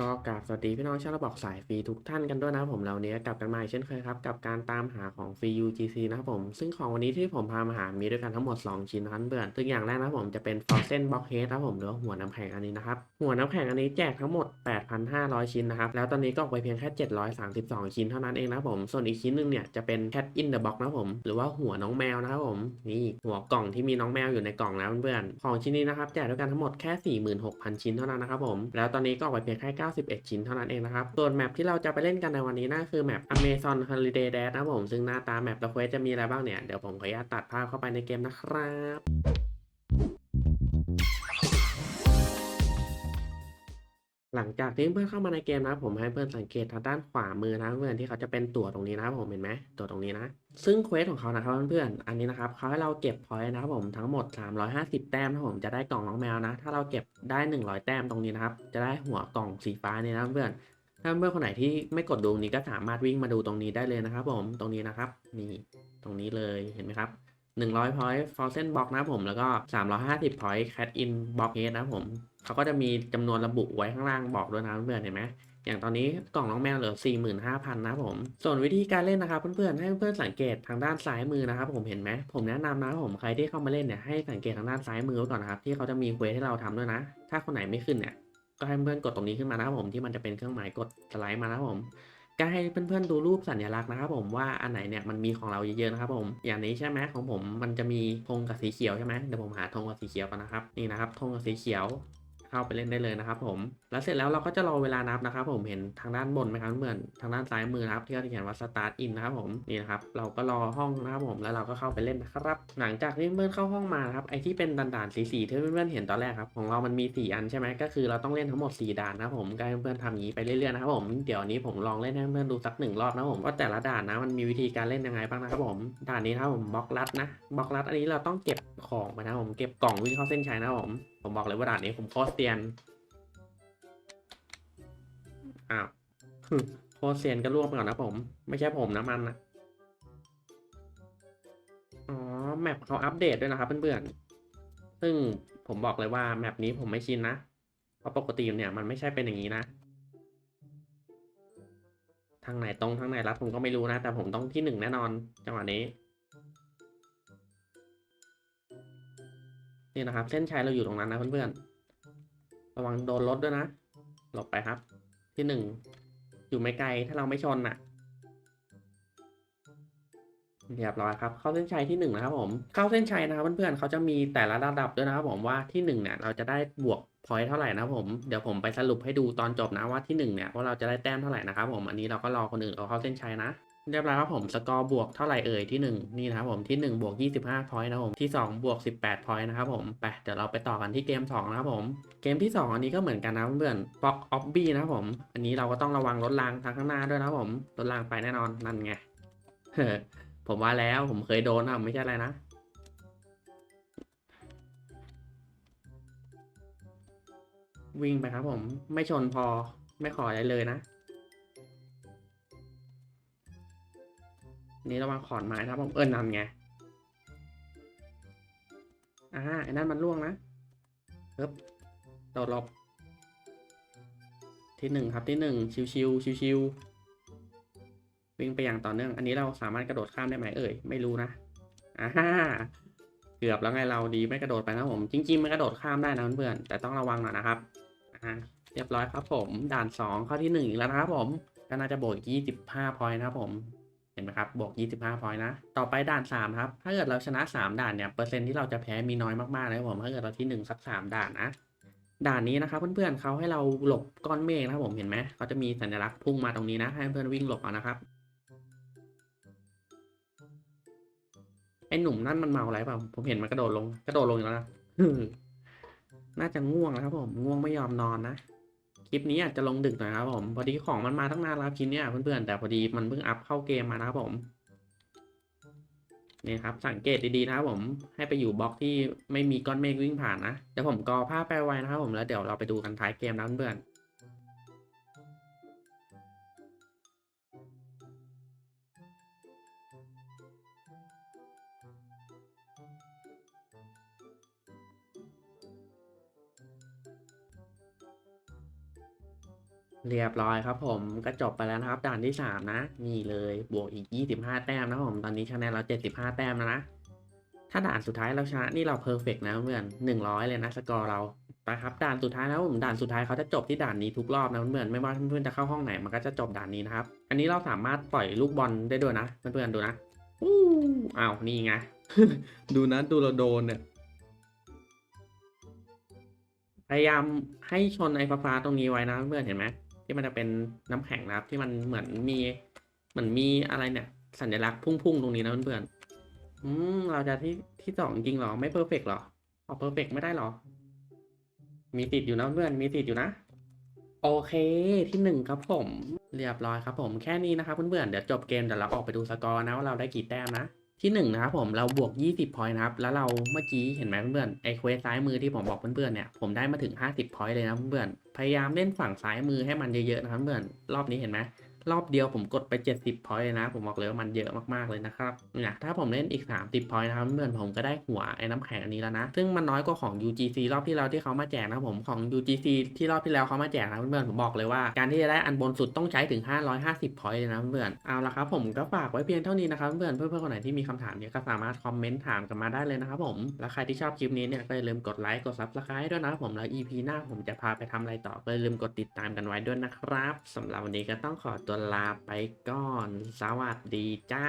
ก็กราบสวัสดีพี่น้องชาวระบอกสายฟรีทุกท่านกันด้วยนะครับผมเราเนี้ยกลับกันมาอีกเช่นเคยครับ กับการตามหาของฟรี UGC นะครับผม ซึ่งของวันนี้ที่ผมพามาหามีด้วยกันทั้งหมด 2 ชิ้นนะครับเพื่อนซึ่งอย่างแรกนะครับผมจะเป็น Frozen Box Head นะครับผมหรือหัวน้ำแข็งอันนี้นะครับ หัวน้ำแข็งอันนี้แจกทั้งหมด 8,500 ชิ้นนะครับ แล้วตอนนี้ก็ออกไปเพียงแค่ 732 ชิ้นเท่านั้นเองนะครับผม ส่วนอีกชิ้นหนึงเนี่ยจะเป็น Cat in the Box นะครับผมหรือว่าหัวน้องแมวนะครับผมนี่หัวกล่องที่มีน้องแมวอยู่ในกล่องแล้วเพื่อนของชิ้นนี้นะครับแจกด้วยกันทั้งหมดแค่ 46,000 ชิ้นเท่านั้นนะครับผมแล้วตอนนี้ก็ออกไปเพียงแค่91 ชิ้นเท่านั้นเองนะครับส่วนแมปที่เราจะไปเล่นกันในวันนี้น่าคือแมป Amazon Holiday Dash นะผมซึ่งหน้าตาแมปและเควสจะมีอะไรบ้างเนี่ย เดี๋ยวผมขออนุญาตตัดภาพเข้าไปในเกมนะครับ ลังจากที่เพื่อนเข้ามาในเกมนะผมให้เพื่อนสังเกตทางด้านขวามือนะเพื่อนที่เขาจะเป็นตั๋วตรงนี้นะครับผมเห็นไหมตั๋วตรงนี้นะ ซึ่งเควสของเขานะครับเพื่อนอันนี้นะครับเขาให้เราเก็บพอยต์นะครับผมทั้งหมด 350 แต้มนะผมจะได้กล่องน้องแมวนะ ถ้าเราเก็บได้ 100 แต้มตรงนี้นะครับ จะได้หัวกล่องสีฟ้านี่นะเพื่อนถ้าเพื่อนคนไหนที่ไม่กดดูนี้ก็สามารถวิ่งมาดูตรงนี้ได้เลยนะครับผมตรงนี้นะครับ นี่ตรงนี้เลยเห็นไหมครับ 100 point frozen box นะผม แล้วก็ 350 point cat in box head นะผมเขาก็จะมีจำนวนระบุไว้ข้างล่างบอกด้วยนะเพื่อนเห็นไหมอย่างตอนนี้กล่องน้องแมวเหลือ 45,000 นะครับผม ส่วนวิธีการเล่นนะครับเพื่อนๆ ให้เพื่อนๆสังเกตทางด้านซ้ายมือนะครับผมเห็นไหม ผมแนะนำนะผมใครที่เข้ามาเล่นเนี่ยให้สังเกตทางด้านซ้ายมือไว้ก่อนนะครับที่เขาจะมีเควสให้เราทำด้วยนะ ถ้าคนไหนไม่ขึ้นเนี่ยก็ให้เพื่อนกดตรงนี้ขึ้นมานะครับผมที่มันจะเป็นเครื่องหมายกดสไลด์มานะครับผม ก็ให้เพื่อนๆดูรูปสัญลักษณ์นะครับผมว่าอันไหนเนี่ยมันมีของเราเยอะๆนะครับผมอย่างนี้ใช่ไหมของผมมันจะมีธงกับสีเขียวใช่ไหมเดี๋ยวผมหาธงกับสีเขียวก่อนนะครับนี่นะครับธงกับสีเขียว เข้าไปเล่นได้เลยนะครับผม แล้วเสร็จแล้วเราก็จะรอเวลานับนะครับ ผมเห็นทางด้านบนไหมครับเพื่อนทางด้านซ้ายมือนะครับที่เขาเขียนว่า start in นะครับผมนี่นะครับเราก็รอห้องนะครับผมแล้วเราก็เข้าไปเล่นนะครับ หลังจากที่เพื่อนเข้าห้องมาครับไอที่เป็นด่านๆสีๆที่เพื่อนๆเห็นตอนแรกครับของเรามันมี 4 อันใช่ไหมก็คือเราต้องเล่นทั้งหมด 4 ด่านนะครับผมก็ให้เพื่อนๆทำอย่างนี้ไปเรื่อยๆนะครับผมเดี๋ยวนี้ผมลองเล่นให้เพื่อนๆดูสักหนึ่งรอบนะครับผมว่าแต่ละด่านนะมันมีวิธีการเล่นยังไงบ้างนะครับผมด่านนี้นะครับผมบล็อกลัดนะบล็อกลัดอันนี้เราต้องเก็บของไปนะผมเก็บกล่องวิ่งเข้าเส้นชัยนะครับผมผมบอกเลยว่าด่านนี้ผมโคตรเตียน อ้าวโคเซียนก็ร่วมไปก่อนนะผม ไม่ใช่ผมนะมันนะอ๋อ แมปเขาอัปเดตด้วยนะครับเพื่อนๆ ซึ่งผมบอกเลยว่าแมปนี้ผมไม่ชินนะ เพราะปกติเนี่ยมันไม่ใช่เป็นอย่างนี้นะ ทางไหนตรงทางไหนรัดผมก็ไม่รู้นะ แต่ผมต้องที่หนึ่งแน่นอนจังหวะนี้ นี่นะครับ เส้นชัยเราอยู่ตรงนั้นนะเพื่อนๆ ระวังโดนรถด้วยนะ หลบไปครับ ที่หนึ่งอยู่ไม่ไกลถ้าเราไม่ชนอะเรียบร้อยครับเข้าเส้นชัยที่หนึ่งนะครับผมเข้าเส้นชัยนะครับเพื่อนๆเขาจะมีแต่ละระดับด้วยนะครับผมว่าที่หนึ่งเนี่ยเราจะได้บวกพอยต์เท่าไหร่นะครับผมเดี๋ยวผมไปสรุปให้ดูตอนจบนะว่าที่หนึ่งเนี่ยว่าเราจะได้แต้มเท่าไหร่นะครับผมอันนี้เราก็รอคนอื่นเขาเข้าเส้นชัยนะ เรียบร้อยครับผมสกอร์บวกเท่าไหร่เอ่ยที่หนึ่งนี่นะครับผมที่หนึ่งบวกยี่สิบห้าพอยต์นะครับผมที่สองบวกสิบแปดพอยต์นะครับผมไปเดี๋ยวเราไปต่อกันที่เกมสองนะครับผม เกมที่สองอันนี้ก็เหมือนกันนะเพื่อนๆ Box of B นะครับผม อันนี้เราก็ต้องระวังรถรางทางข้างหน้าด้วยนะครับผมรถรางไปแน่นอนนั่นไงผมว่าแล้วผมเคยโดนนะไม่ใช่อะไรนะวิ่งไปครับผมไม่ชนพอไม่ขออะไรเลยนะ นี่ระวังขอนไม้นะครับผมเอิญนั่นไงอ่าไอ้นั่นมันล่วงนะปึ๊บโดดหลบที่หนึ่งครับที่หนึ่งชิวชิวชิวชิวๆวิ่งไปอย่างต่อเนื่อง อันนี้เราสามารถกระโดดข้ามได้ไหมเอ่ยไม่รู้นะอ่าฮ่าเกือบแล้วไงเราดีไม่กระโดดไปนะผม จริงๆมันกระโดดข้ามได้นะเพื่อนแต่ต้องระวังหน่อยนะครับอ่าเรียบร้อยครับผม ด่านสองข้าที่หนึ่งอีกแล้วนะครับผมก็น่าจะโบกยี่สิบห้าพอยต์นะครับผม ห็นไหมครับ บวก 25 พอยต์นะ ต่อไปด่าน 3 ครับ ถ้าเกิดเราชนะ 3 ด่านเนี่ย เปอร์เซ็นต์ที่เราจะแพ้มีน้อยมากๆเลยครับผม ถ้าเกิดเราที่ 1 สัก 3 ด่านนะ ด่านนี้นะครับเพื่อนๆเขาให้เราหลบก้อนเมฆนะครับผม เห็นไหมเขาจะมีสัญลักษณ์พุ่งมาตรงนี้นะ ให้เพื่อนวิ่งหลบเอานะครับ ไอหนุ่มนั่นมันเมาอะไรเปล่า ผมเห็นมันกระโดดลง กระโดดลงอยู่แล้วนะน่าจะง่วงนะครับผม ง่วงไม่ยอมนอนนะ คลิปนี้อาจจะลงดึกหน่อยครับผมพอดีของมันมาตั้งนานแล้วครับชิ้นเนี้ยเพื่อนๆแต่พอดีมันเพิ่งอัพเข้าเกมมานะครับผมนี่ครับสังเกตดีๆนะครับผมให้ไปอยู่บล็อกที่ไม่มีก้อนเมฆวิ่งผ่านนะเดี๋ยวผมกอภาพไปไว้นะครับผมแล้วเดี๋ยวเราไปดูกันท้ายเกมนะเพื่อนๆ เรียบร้อยครับผมก็จบไปแล้วนะครับ ด่านที่สามนะ นี่เลยบวกอีก 25 แต้มนะผมตอนนี้คะแนนเรา 75 แต้มแล้วนะ ถ้าด่านสุดท้ายเราชนะนี่เราเพอร์เฟกนะเพื่อน100 เลยนะสกอร์เราไปครับด่านสุดท้ายแล้วผมด่านสุดท้ายเขาจะจบที่ด่านนี้ทุกรอบนะเพื่อนไม่ว่าเพื่อนจะเข้าห้องไหนมันก็จะจบด่านนี้นะครับ อันนี้เราสามารถปล่อยลูกบอลได้ด้วยนะเพื่อนๆดูนะอู้อ้าวนี่ไงดูนะดูเราโดนเนี่ยพยายามให้ชนไอ้ฟ้าๆตรงนี้ไว้นะเพื่อนเห็นไหม ที่มันจะเป็นน้ำแข็งนะครับ ที่มันเหมือนมีเหมือนมีอะไรเนี่ย สัญลักษณ์พุ่งๆตรงนี้นะเพื่อนๆอืมเราจะที่ที่สองจริงเหรอไม่เพอร์เฟกหรอเอาเพอร์เฟกไม่ได้หรอ มีติดอยู่นะเพื่อนมีติดอยู่นะ โอเคที่หนึ่งครับผม เรียบร้อยครับผมแค่นี้นะครับเพื่อนๆเดี๋ยวจบเกมเดี๋ยวเราออกไปดูสกอร์นะว่าเราได้กี่แต้มนะ ที่หนึ่งนะครับผมเราบวก 20 point นะครับ แล้วเราเมื่อกี้เห็นไหมเพื่อนๆไอเควสซ้ายมือที่ผมบอกเพื่อนๆเนี่ยผมได้มาถึง 50 point เลยนะเพื่อนๆพยายามเล่นฝั่งซ้ายมือให้มันเยอะๆนะครับเพื่อนรอบนี้เห็นไหม รอบเดียวผมกดไป 70พอยต์เลยนะ ผมบอกเลยว่ามันเยอะมากๆเลยนะครับเนี่ยถ้าผมเล่นอีก 30พอยต์นะครับเพื่อนผมก็ได้หัวไอ้น้ำแข็งอันนี้แล้วนะ ซึ่งมันน้อยกว่าของ UGC รอบที่เราที่เขามาแจกนะผมของ UGC ที่รอบที่แล้วเขามาแจกนะเพื่อนผมบอกเลยว่าการที่จะได้อันบนสุดต้องใช้ถึง 550พอยต์เลยนะเพื่อนเอาละครับผมก็ฝากไว้เพียงเท่านี้นะครับเพื่อนเพื่อนๆคนไหนที่มีคำถามเนี่ยก็สามารถคอมเมนต์ถามกันมาได้เลยนะครับผมแล้วใครที่ชอบคลิปนี้เนี่ยก็อย่าลืมกดไลค์กด Subscribe ด้วยนะผมแล้ว EP หน้าผมจะพาไปทำอะไรต่อก็อย่าลืมกดติดตามกันไว้ด้วยนะครับสำหรับวันนี้ก็ต้องขอตัวลาไปก่อน สวัสดีจ้า